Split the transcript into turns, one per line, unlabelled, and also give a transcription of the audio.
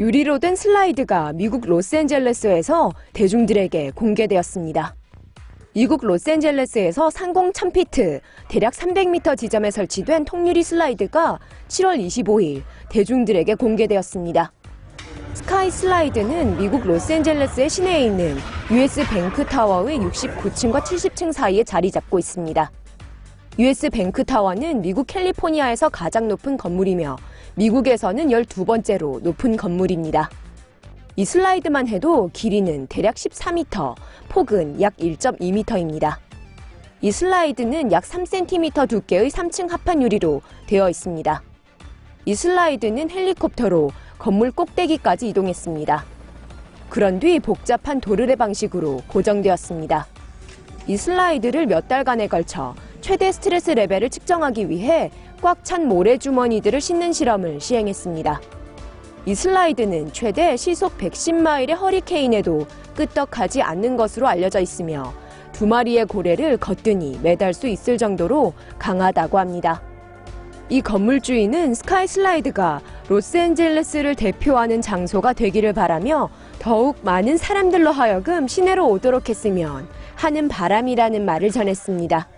유리로 된 슬라이드가 미국 로스앤젤레스에서 대중들에게 공개되었습니다. 미국 로스앤젤레스에서 상공 1000피트, 대략 300m 지점에 설치된 통유리 슬라이드가 7월 25일 대중들에게 공개되었습니다. 스카이 슬라이드는 미국 로스앤젤레스의 시내에 있는 US 뱅크 타워의 69층과 70층 사이에 자리 잡고 있습니다. US 뱅크 타워는 미국 캘리포니아에서 가장 높은 건물이며 미국에서는 12번째로 높은 건물입니다. 이 슬라이드만 해도 길이는 대략 14m, 폭은 약 1.2m입니다. 이 슬라이드는 약 3cm 두께의 3층 합판 유리로 되어 있습니다. 이 슬라이드는 헬리콥터로 건물 꼭대기까지 이동했습니다. 그런 뒤 복잡한 도르래 방식으로 고정되었습니다. 이 슬라이드를 몇 달간에 걸쳐 최대 스트레스 레벨을 측정하기 위해 꽉 찬 모래 주머니들을 싣는 실험을 시행했습니다. 이 슬라이드는 최대 시속 110마일의 허리케인에도 끄떡하지 않는 것으로 알려져 있으며 두 마리의 고래를 거뜬히 매달 수 있을 정도로 강하다고 합니다. 이 건물 주인은 스카이 슬라이드가 로스앤젤레스를 대표하는 장소가 되기를 바라며 더욱 많은 사람들로 하여금 시내로 오도록 했으면 하는 바람이라는 말을 전했습니다.